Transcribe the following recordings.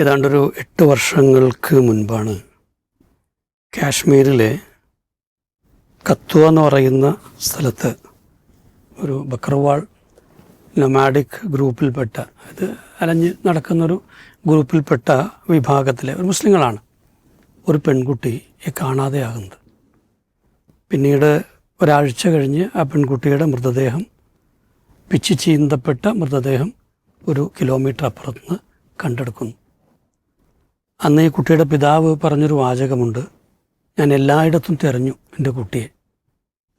ഏതാണ്ടൊരു എട്ട് വർഷങ്ങൾക്ക് മുൻപാണ് കാശ്മീരിലെ കത്തുവ എന്ന് പറയുന്ന സ്ഥലത്ത് ഒരു ബക്രവാൾ നൊമാഡിക് ഗ്രൂപ്പിൽപ്പെട്ട അത് അലഞ്ഞ് നടക്കുന്നൊരു ഗ്രൂപ്പിൽപ്പെട്ട വിഭാഗത്തിലെ ഒരു മുസ്ലിങ്ങളാണ്. ഒരു പെൺകുട്ടിയെ കാണാതെയാകുന്നത്. പിന്നീട് ഒരാഴ്ച കഴിഞ്ഞ് ആ പെൺകുട്ടിയുടെ മൃതദേഹം പിച്ചു ചീന്തപ്പെട്ട മൃതദേഹം ഒരു കിലോമീറ്റർ അപ്പുറത്ത് നിന്ന് കണ്ടെടുക്കുന്നു. അന്ന് ഈ കുട്ടിയുടെ പിതാവ് പറഞ്ഞൊരു വാചകമുണ്ട്. ഞാൻ എല്ലായിടത്തും തിരഞ്ഞു എന്റെ കുട്ടിയെ.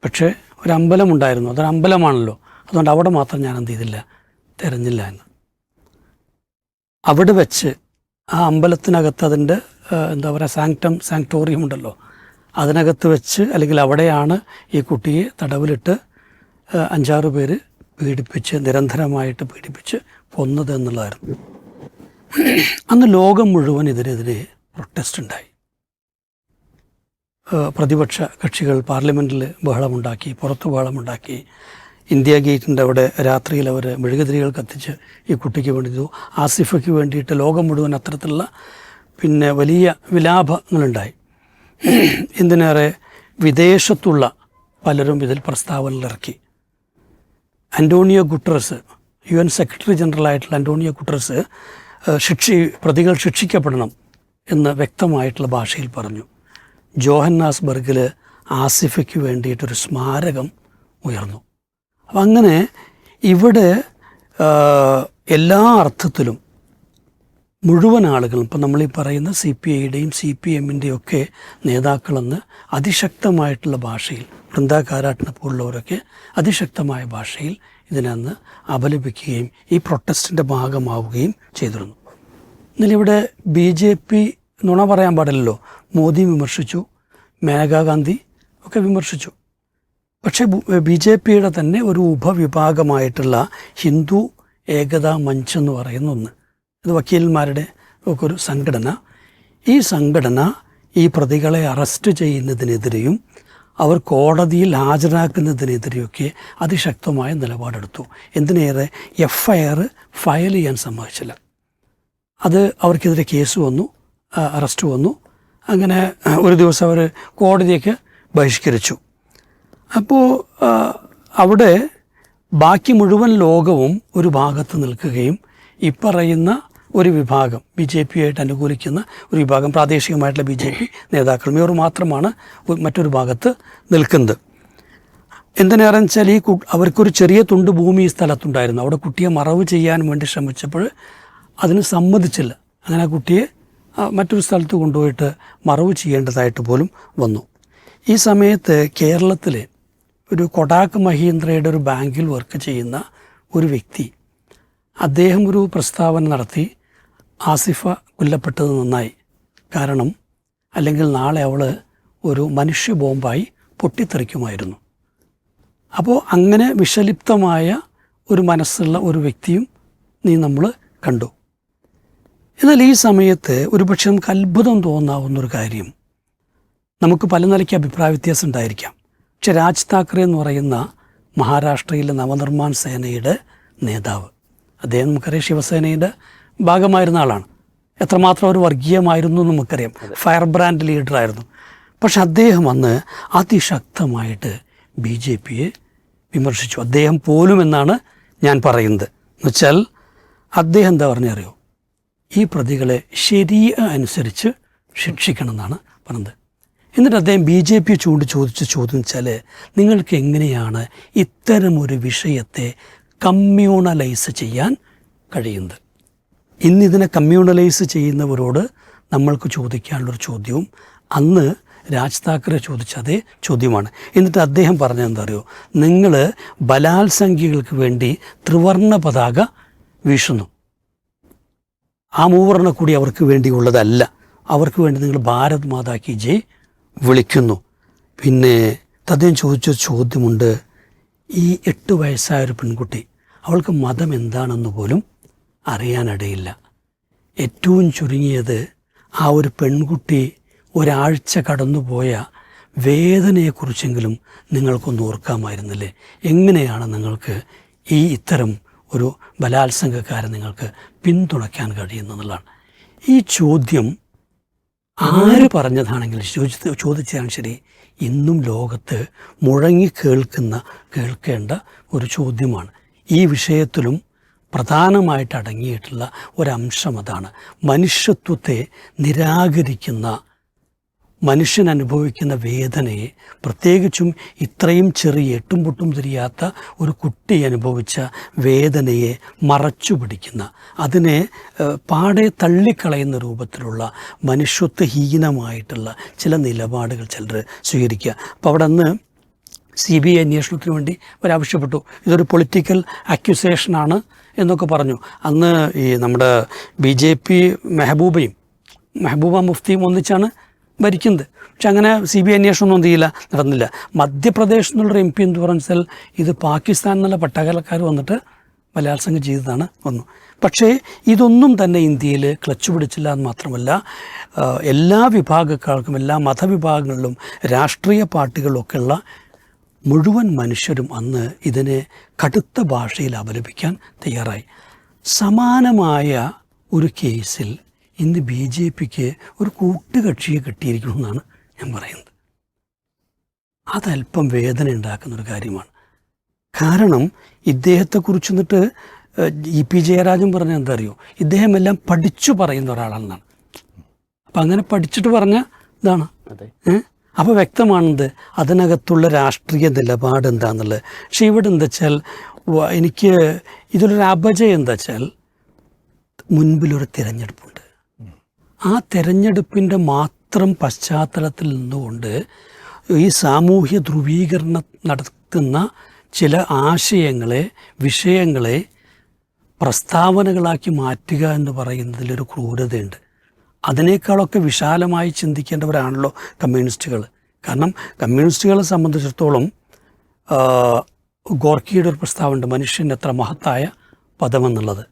പക്ഷേ ഒരു അമ്പലമുണ്ടായിരുന്നു അതൊരു അമ്പലമാണല്ലോ അതുകൊണ്ട് അവിടെ മാത്രം ഞാൻ എന്ത് ചെയ്തില്ല തിരഞ്ഞില്ല എന്ന്. അവിടെ വെച്ച് ആ അമ്പലത്തിനകത്ത് അതിന്റെ എന്താ പറയുക സാങ്ക്ടം സാങ്ക്ടോറിയം ഉണ്ടല്ലോ. അതിനകത്ത് വെച്ച് അല്ലെങ്കിൽ അവിടെയാണ് ഈ കുട്ടിയെ തടവിലിട്ട് അഞ്ചാറ് പേര് പീഡിപ്പിച്ച് നിരന്തരമായിട്ട് പീഡിപ്പിച്ച് കൊന്നത് എന്നുള്ളതായിരുന്നു. അന്ന് ലോകം മുഴുവൻ ഇതിനെതിരെ പ്രൊട്ടസ്റ്റ് ഉണ്ടായി. പ്രതിപക്ഷ കക്ഷികൾ പാർലമെന്റിൽ ബഹളമുണ്ടാക്കി പുറത്ത് ബഹളമുണ്ടാക്കി. ഇന്ത്യ ഗേറ്റിന്റെ അവിടെ രാത്രിയിൽ അവർ മെഴുകുതിരികൾ കത്തിച്ച് ഈ കുട്ടിക്ക് വേണ്ടി. ആസിഫയ്ക്ക് വേണ്ടിയിട്ട് ലോകം മുഴുവൻ അത്തരത്തിലുള്ള പിന്നെ വലിയ വിലാപങ്ങളുണ്ടായി. എന്തിനേറെ വിദേശത്തുള്ള പലരും ഇതിൽ പ്രസ്താവനയിലിറക്കി. Antonio Guterres U N secretary general ആയിട്ടുള്ള അന്റോണിയോ ഗുട്ടറസ് ശിക്ഷി പ്രതികൾ ശിക്ഷിക്കപ്പെടണം എന്ന് വ്യക്തമായിട്ടുള്ള ഭാഷയിൽ പറഞ്ഞു. ജോഹന്നാസ്ബർഗിൽ ആസിഫയ്ക്ക് വേണ്ടിയിട്ടൊരു സ്മാരകം ഉയർന്നു. അപ്പം അങ്ങനെ ഇവിടെ എല്ലാ അർത്ഥത്തിലും മുഴുവൻ ആളുകളും ഇപ്പം നമ്മൾ ഈ പറയുന്ന സി പി ഐയുടെയും സി പി എമ്മിന്റെയും ഒക്കെ നേതാക്കളെന്ന് അതിശക്തമായിട്ടുള്ള ഭാഷയിൽ വൃന്ദാ കാരാട്ടിനെ പോലുള്ളവരൊക്കെ അതിശക്തമായ ഭാഷയിൽ ഇതിനന്ന് അപലപിക്കുകയും ഈ പ്രൊട്ടസ്റ്റിന്റെ ഭാഗമാവുകയും ചെയ്തിരുന്നു. ഇന്നലിവിടെ ബി ജെ പി നുണ പറയാൻ പാടില്ലല്ലോ. മോദി വിമർശിച്ചു മേനകാ ഗാന്ധി ഒക്കെ വിമർശിച്ചു. പക്ഷേ ബി ജെ പിയുടെ തന്നെ ഒരു ഉപവിഭാഗമായിട്ടുള്ള ഹിന്ദു ഏകതാ മഞ്ച് എന്ന് പറയുന്ന ഒന്ന്. ഇത് വക്കീലന്മാരുടെ ഒക്കെ ഒരു സംഘടന. ഈ സംഘടന ഈ പ്രതികളെ അറസ്റ്റ് ചെയ്യുന്നതിനെതിരെയും അവർ കോടതിയിൽ ഹാജരാക്കുന്നതിനെതിരെയൊക്കെ അതിശക്തമായ നിലപാടെടുത്തു. എന്തിനേറെ എഫ് ഐ ആർ ഫയൽ ചെയ്യാൻ സമ്മതിച്ചില്ല. അത് അവർക്കെതിരെ കേസ് വന്നു അറസ്റ്റ് വന്നു. അങ്ങനെ ഒരു ദിവസം അവർ കോടതിയൊക്കെ ബഹിഷ്കരിച്ചു. അപ്പോൾ അവിടെ ബാക്കി മുഴുവൻ ലോകവും ഒരു ഭാഗത്ത് നിൽക്കുകയും ഇപ്പറയുന്ന പറയുന്ന ഒരു വിഭാഗം ബി ജെ പി ആയിട്ട് അനുകൂലിക്കുന്ന ഒരു വിഭാഗം പ്രാദേശികമായിട്ടുള്ള ബി ജെ പി നേതാക്കളും ഇവർ മാത്രമാണ് മറ്റൊരു ഭാഗത്ത് നിൽക്കുന്നത്. എന്തിനേറെ വെച്ചാൽ ഈ അവർക്കൊരു ചെറിയ തുണ്ട് ഭൂമി ഈ സ്ഥലത്തുണ്ടായിരുന്നു. അവിടെ കുട്ടിയെ മറവ് ചെയ്യാൻ വേണ്ടി ശ്രമിച്ചപ്പോൾ അതിന് സമ്മതിച്ചില്ല. അങ്ങനെ ആ കുട്ടിയെ മറ്റൊരു സ്ഥലത്ത് കൊണ്ടുപോയിട്ട് മറവ് ചെയ്യേണ്ടതായിട്ട് പോലും വന്നു. ഈ സമയത്ത് കേരളത്തിലെ ഒരു കൊടാക്ക് മഹീന്ദ്രയുടെ ഒരു ബാങ്കിൽ വർക്ക് ചെയ്യുന്ന ഒരു വ്യക്തി അദ്ദേഹം ഒരു പ്രസ്താവന നടത്തി. ആസിഫ കൊല്ലപ്പെട്ടത് നന്നായി. കാരണം അല്ലെങ്കിൽ നാളെ അവൾ ഒരു മനുഷ്യ ബോംബായി പൊട്ടിത്തെറിക്കുമായിരുന്നു. അപ്പോൾ അങ്ങനെ വിഷലിപ്തമായ ഒരു മനസ്സുള്ള ഒരു വ്യക്തിയും നീ നമ്മൾ കണ്ടു. എന്നാൽ ഈ സമയത്ത് ഒരുപക്ഷെ നമുക്ക് അത്ഭുതം തോന്നാവുന്ന ഒരു കാര്യം. നമുക്ക് പല നിലയ്ക്ക് അഭിപ്രായ വ്യത്യാസം ഉണ്ടായിരിക്കാം. പക്ഷെ രാജ് താക്കറെ എന്ന് പറയുന്ന മഹാരാഷ്ട്രയിലെ നവനിർമ്മാൺ സേനയുടെ നേതാവ്. അദ്ദേഹം നമുക്കറിയാം ശിവസേനയുടെ ഭാഗമായിരുന്ന ആളാണ്. എത്രമാത്രം ഒരു വർഗീയമായിരുന്നു നമുക്കറിയാം. ഫയർ ബ്രാൻഡ് ലീഡറായിരുന്നു. പക്ഷെ അദ്ദേഹം അന്ന് അതിശക്തമായിട്ട് ബി ജെ പിയെ വിമർശിച്ചു. അദ്ദേഹം പോലും എന്നാണ് ഞാൻ പറയുന്നത്. എന്നുവെച്ചാൽ അദ്ദേഹം എന്താ പറഞ്ഞറിയോ? ഈ പ്രതികളെ ശരിയ അനുസരിച്ച് ശിക്ഷിക്കണം എന്നാണ് പറഞ്ഞത്. എന്നിട്ട് അദ്ദേഹം ബി ജെ പി ചൂണ്ടി ചോദിച്ച ചോദ്യം വെച്ചാൽ നിങ്ങൾക്ക് എങ്ങനെയാണ് ഇത്തരമൊരു വിഷയത്തെ കമ്മ്യൂണലൈസ് ചെയ്യാൻ കഴിയുന്നത്? ഇന്നിതിനെ കമ്മ്യൂണലൈസ് ചെയ്യുന്നവരോട് നമ്മൾക്ക് ചോദിക്കാനുള്ളൊരു ചോദ്യവും അന്ന് രാജ് താക്കറെ ചോദിച്ച അതേ ചോദ്യമാണ്. എന്നിട്ട് അദ്ദേഹം പറഞ്ഞെന്താ അറിയോ നിങ്ങൾ ബലാത്സംഖ്യകൾക്ക് വേണ്ടി ത്രിവർണ പതാക വീശുന്നു. ആ മൂവർണ കൂടി അവർക്ക് വേണ്ടിയുള്ളതല്ല അവർക്ക് വേണ്ടി നിങ്ങൾ ഭാരത് മാതാ കി ജയ് വിളിക്കുന്നു. പിന്നെ അദ്ദേഹം ചോദിച്ച ചോദ്യമുണ്ട്. ഈ എട്ട് വയസ്സായ ഒരു പെൺകുട്ടി അവൾക്ക് മതം എന്താണെന്ന് പോലും അറിയാനിടയില്ല. ഏറ്റവും ചുരുങ്ങിയത് ആ ഒരു പെൺകുട്ടി ഒരാഴ്ച കടന്നുപോയ വേദനയെക്കുറിച്ചെങ്കിലും നിങ്ങൾക്കൊന്ന് ഓർക്കാമായിരുന്നില്ലേ? എങ്ങനെയാണ് നിങ്ങൾക്ക് ഈ ഇത്തരം ഒരു ബലാത്സംഗക്കാരെ നിങ്ങൾക്ക് പിന്തുണയ്ക്കാൻ കഴിയുന്നതെന്നുള്ളതാണ്. ഈ ചോദ്യം ആര് പറഞ്ഞതാണെങ്കിലും ചോദിച്ച ചോദിച്ചാലും ശരി. ഇന്നും ലോകത്ത് മുഴങ്ങി കേൾക്കുന്ന കേൾക്കേണ്ട ഒരു ചോദ്യമാണ്. ഈ വിഷയത്തിലും പ്രധാനമായിട്ട് അടങ്ങിയിട്ടുള്ള ഒരംശം അതാണ് മനുഷ്യത്വത്തെ നിരാകരിക്കുന്ന മനുഷ്യൻ അനുഭവിക്കുന്ന വേദനയെ പ്രത്യേകിച്ചും ഇത്രയും ചെറിയ എട്ടും പൊട്ടും തിരിയാത്ത ഒരു കുട്ടി അനുഭവിച്ച വേദനയെ മറച്ചു പിടിക്കുന്ന അതിനെ പാടെ തള്ളിക്കളയുന്ന രൂപത്തിലുള്ള മനുഷ്യത്വഹീനമായിട്ടുള്ള ചില നിലപാടുകൾ ചിലർ സ്വീകരിക്കുക. അപ്പോൾ അവിടെ നിന്ന് സി ബി ഐ അന്വേഷണത്തിന് വേണ്ടി അവരാവശ്യപ്പെട്ടു ഇതൊരു പൊളിറ്റിക്കൽ അക്യുസേഷനാണ്. എന്നൊക്കെ പറഞ്ഞു. അന്ന് ഈ നമ്മുടെ ബി ജെ പി മെഹബൂബയും മെഹബൂബ മുഫ്തിയും ഒന്നിച്ചാണ് ഭരിക്കുന്നത്. പക്ഷെ അങ്ങനെ സി ബി ഐ അന്വേഷണമൊന്നും എന്ത് ചെയ്യില്ല നടന്നില്ല. മധ്യപ്രദേശ് എന്നുള്ളൊരു എം പി എന്ന് പറഞ്ഞാൽ ഇത് പാകിസ്ഥാൻ എന്നുള്ള പട്ടാളക്കാർ വന്നിട്ട് ബലാത്സംഗം ചെയ്തതാണ് വന്നു. പക്ഷേ ഇതൊന്നും തന്നെ ഇന്ത്യയിൽ ക്ലച്ച് പിടിച്ചില്ല എന്ന് മാത്രമല്ല എല്ലാ വിഭാഗക്കാർക്കും എല്ലാ മതവിഭാഗങ്ങളിലും രാഷ്ട്രീയ പാർട്ടികളിലൊക്കെയുള്ള മുഴുവൻ മനുഷ്യരും അന്ന് ഇതിനെ കടുത്ത ഭാഷയിൽ അപലപിക്കാൻ തയ്യാറായി. സമാനമായ ഒരു കേസിൽ ഇന്ന് ബി ജെ പിക്ക് ഒരു കൂട്ടുകക്ഷിയെ കിട്ടിയിരിക്കണമെന്നാണ് ഞാൻ പറയുന്നത്. അതല്പം വേദന ഉണ്ടാക്കുന്ന ഒരു കാര്യമാണ്. കാരണം ഇദ്ദേഹത്തെക്കുറിച്ച് എന്നിട്ട് ഇ പി ജയരാജൻ പറഞ്ഞ എന്താ അറിയോ ഇദ്ദേഹം എല്ലാം പഠിച്ചു പറയുന്ന ഒരാളാണെന്നാണ്. അപ്പം അങ്ങനെ പഠിച്ചിട്ട് പറഞ്ഞ ഇതാണ്. ഏഹ് അപ്പോൾ വ്യക്തമാണെന്ത് അതിനകത്തുള്ള രാഷ്ട്രീയ നിലപാട് എന്താണെന്നുള്ളത് പക്ഷെ ഇവിടെ എന്താ വെച്ചാൽ എനിക്ക് ഇതിലൊരു അപജയം എന്താ വെച്ചാൽ മുൻപിലൊരു തിരഞ്ഞെടുപ്പുണ്ട്. ആ തിരഞ്ഞെടുപ്പിന്റെ മാത്രം പശ്ചാത്തലത്തിൽ നിന്നുകൊണ്ട് ഈ സാമൂഹ്യ ധ്രുവീകരണം നടത്തുന്ന ചില ആശയങ്ങളെ വിഷയങ്ങളെ പ്രസ്താവനകളാക്കി മാറ്റുക എന്ന് പറയുന്നതിലൊരു ക്രൂരതയുണ്ട്. അതിനേക്കാളൊക്കെ വിശാലമായി ചിന്തിക്കേണ്ടവരാണല്ലോ കമ്മ്യൂണിസ്റ്റുകൾ. കാരണം കമ്മ്യൂണിസ്റ്റുകളെ സംബന്ധിച്ചിടത്തോളം ഗോർക്കിയുടെ ഒരു പ്രസ്താവമുണ്ട് മനുഷ്യൻ എത്ര മഹത്തായ പദമെന്നുള്ളത്.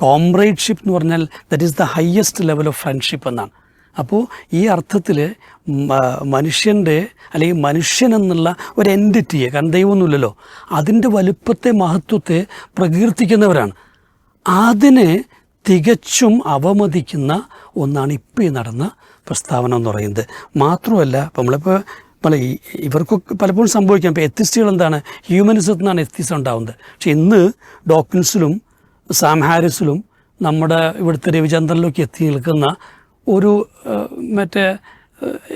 കോംറേഡ്ഷിപ്പ് എന്ന് പറഞ്ഞാൽ that is the highest level of friendship എന്നാണ്. അപ്പോൾ ഈ അർത്ഥത്തിൽ മനുഷ്യന്റെ അല്ലെങ്കിൽ മനുഷ്യൻ എന്നുള്ള ഒരു എന്റിറ്റിയെ കാരണം ദൈവമൊന്നുമില്ലല്ലോ അതിന്റെ വലുപ്പത്തെ മഹത്വത്തെ പ്രകീർത്തിക്കുന്നവരാണ്. അതിനെ തികച്ചും അവമതിക്കുന്ന ഒന്നാണ് ഇപ്പോൾ ഈ നടന്ന പ്രസ്താവന എന്ന് പറയുന്നത്. മാത്രമല്ല ഇപ്പം നമ്മളിപ്പോൾ പല ഇവർക്കൊക്കെ പലപ്പോഴും സംഭവിക്കാം. ഇപ്പോൾ എത്തിസ്റ്റുകൾ എന്താണ്? ഹ്യൂമനിസത്തിൽ നിന്നാണ് എത്തിസം ഉണ്ടാവുന്നത്. പക്ഷെ ഇന്ന് ഡോക്കിൻസിലും സാം ഹാരിസിലും നമ്മുടെ ഇവിടുത്തെ രവിചന്ദ്രനിലൊക്കെ എത്തി നിൽക്കുന്ന ഒരു മറ്റേ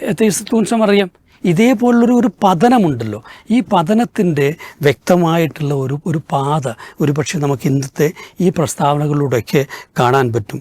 എത്തിസം അറിയാം ഇതേപോലുള്ളൊരു ഒരു പതനമുണ്ടല്ലോ. ഈ പതനത്തിന്റെ വ്യക്തമായിട്ടുള്ള ഒരു ഒരു പാത ഒരു പക്ഷേ നമുക്ക് ഇന്നത്തെ ഈ പ്രസ്താവനകളിലൂടെയൊക്കെ കാണാൻ പറ്റും.